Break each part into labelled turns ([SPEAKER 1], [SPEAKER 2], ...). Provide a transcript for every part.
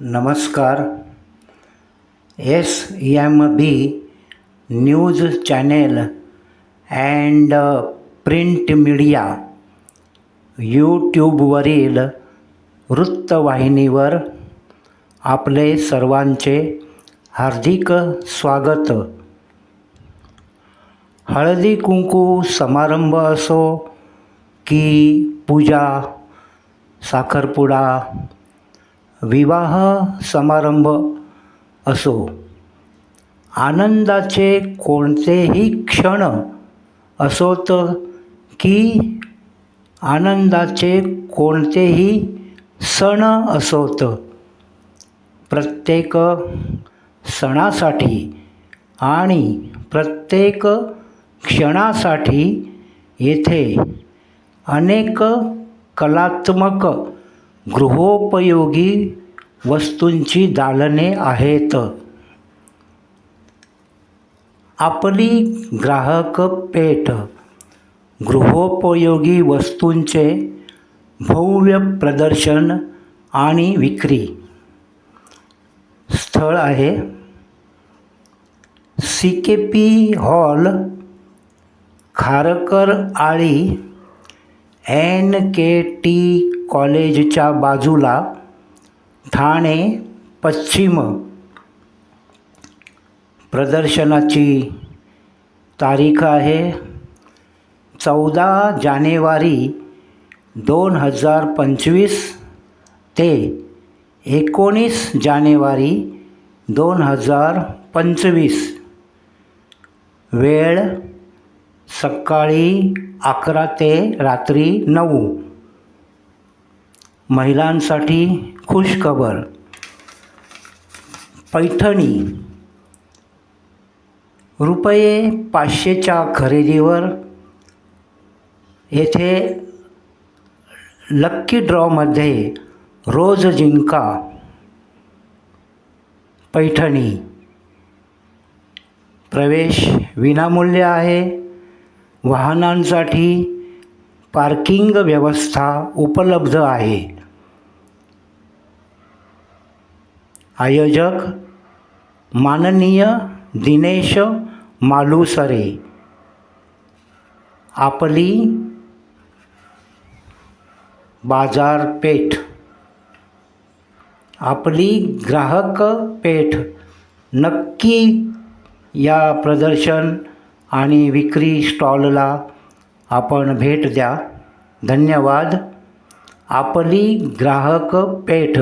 [SPEAKER 1] नमस्कार. S M B news channel and print media यूट्यूबवरील वृत्तवाहिनीवर आपले सर्वांचे हार्दिक स्वागत. हळदी कुंकू समारंभ असो की पूजा साखरपुडा विवाह समारंभ असो. आनंदाचे कोणतेही क्षण असोत की आनंदाचे कोणतेही सण असोत. प्रत्येक सणासाठी आणि प्रत्येक क्षणासाठी येथे अनेक कलात्मक गृहोपयोगी वस्तूंची दालने आहेत. आपली ग्राहक पेठ गृहोपयोगी वस्तूंचे भव्य प्रदर्शन आणि विक्री. स्थळ आहे. C K P hall Kharkar Ali N K T कॉलेजच्या बाजूला ठाणे पश्चिम प्रदर्शनाची तारीख आहे चौदा जानेवारी दोन हजार पंचवीस ते एकोणीस जानेवारी दोन हजार पंचवीस. वेळ सकाळी अकरा ते रात्री नऊ. महिलांसाठी खुशखबर. पैठणी. रुपये पाचशेच्या खरेदीवर येथे लक्की ड्रॉमध्ये रोज जिंका. पैठणी. प्रवेश विनामूल्य आहे. वाहनांसाठी पार्किंग व्यवस्था उपलब्ध आहे. आयोजक माननीय दिनेश मालुसरे. आपली बाजारपेठ. आपली ग्राहक पेठ नक्की या प्रदर्शन आणि विक्री स्टॉलला आपण भेट द्या. धन्यवाद. आपली ग्राहक पेठ.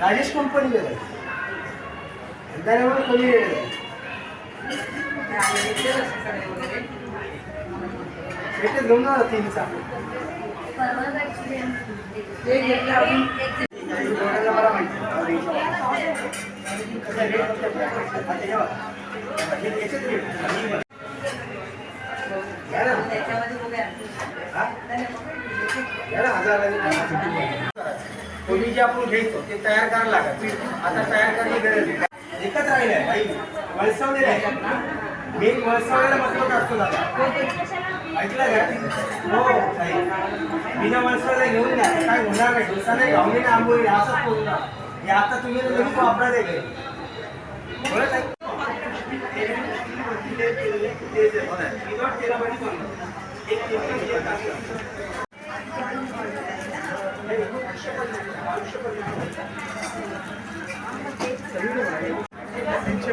[SPEAKER 2] राजेश कंपनी आहे अंधारावर कमी आहे भेटत घेऊन जा तीन चाक. मला माहिती. हजार आणि पन्नास रुपये. कोणी जे आपण घ्यायचो ते तयार करायला लागत आता तयार करण्याची गरज नाही एकच राहिलं आहे काही वळसवलेले आहे. मेन वळसवलेला मतलब असतो दादा? ऐकलं का? हो ताई. बिना वळसवलेला घेऊन द्या काय होणार नाही. डोसा नाही घावली नाही आंबोळी नाही, असंच बोलणार हे आता तुम्ही लगेच वापरा दे बरं ताई.
[SPEAKER 3] तीनशे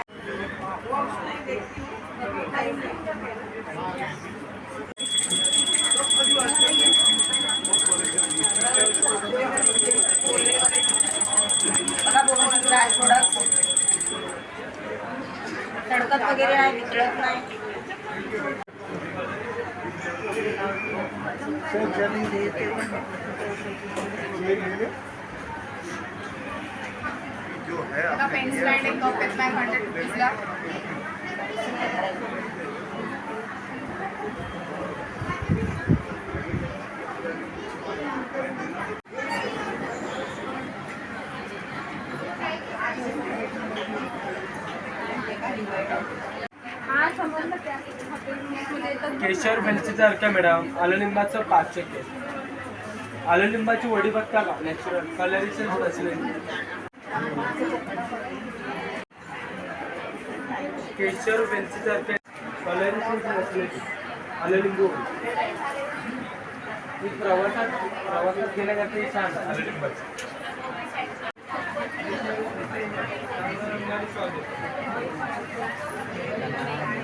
[SPEAKER 3] तडकत वगैरे आहे वितळत नाही. पेन स्टँड एक
[SPEAKER 4] केशर मिरचीचा अर्क मॅडम आलं पाच चक्के आलं वडी बघता का नॅचरल कलरीचं असले केशर मिरचीचा अर्क कलरीचं नसलेली आलुलिंबू. मी प्रवासात प्रवासात गेल्यानंतर छान.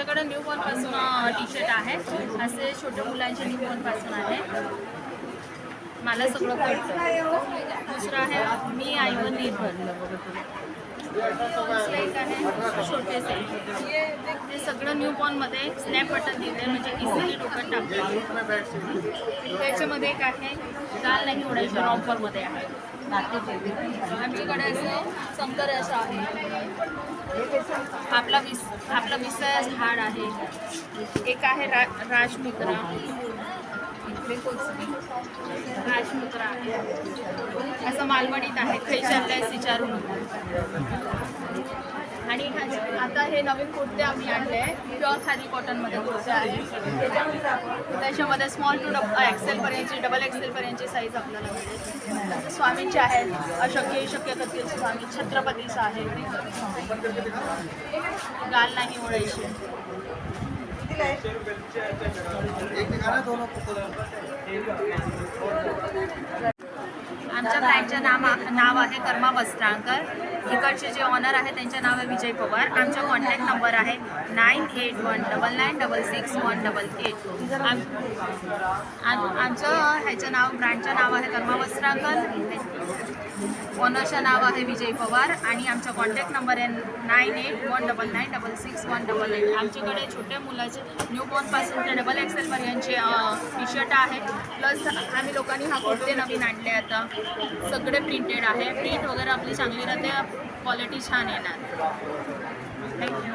[SPEAKER 3] आमच्याकडे न्यू बॉर्नपासून टी शर्ट आहे. असे छोट्या मुलांचे न्यू बॉर्नपासून आहे. मला सगळं कळतं. दुसरं आहे मी आईवर निर्भर. दुसरं एक आहे. छोटे ते सगळं न्यू बॉर्नमध्ये स्नॅप बटन दिले म्हणजे इझिली डोक्यात टाकतो त्याच्यामध्ये एक आहे दाल नाही उडायचं ऑफरमध्ये आहे. आमच्याकडे असं शंकर असं आहे. आपला विस आपला विसया झाड आहे. एक आहे रा राजमुद्रा. राजमुद्रा आहे. असं मालवणीत आहे खैशातल्या विचारून आणि आता हे नवीन कुर्ते आम्ही आणले आहे प्युअर खादी कॉटनमध्ये कुर्ते आहे? त्याच्यामध्ये स्मॉल टू डब एक्सेलपर्यंतची डबल एक्सेलपर्यंतची साईज आपल्याला मिळेल स्वामींचे आहेत अशक्य शक्य कथील स्वामी. छत्रपतीचं आहे. गाल नाही ओढायची आमच्या ब्रँडचं नाम नाव आहे कर्मा वस्त्रांकर. इकडचे जे ऑनर आहे त्यांचे नाव आहे विजय पवार. आमचा कॉन्टॅक्ट नंबर आहे nine eight one double nine double six one double eight. आम आमचं ह्याचं नाव ब्रँडचं नाव आहे कर्मा वस्त्रांकर. ओनरचं नाव आहे विजय पवार आणि आमचा कॉन्टॅक्ट नंबर आहे nine eight one double nine double six one double eight आमच्याकडे छोट्या मुलाचे न्यूबॉर्नपासून ते डबल एक्सेलपर्यंतचे टी शर्ट आहे. प्लस आम्ही लोकांनी हा कुर्ते नवीन आणले आता. सगळे प्रिंटेड आहे. प्रिंट वगैरे आपली चांगली राहते. क्वालिटी छान येणार. Thank you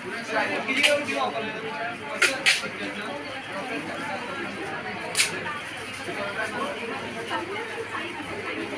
[SPEAKER 3] Thank you.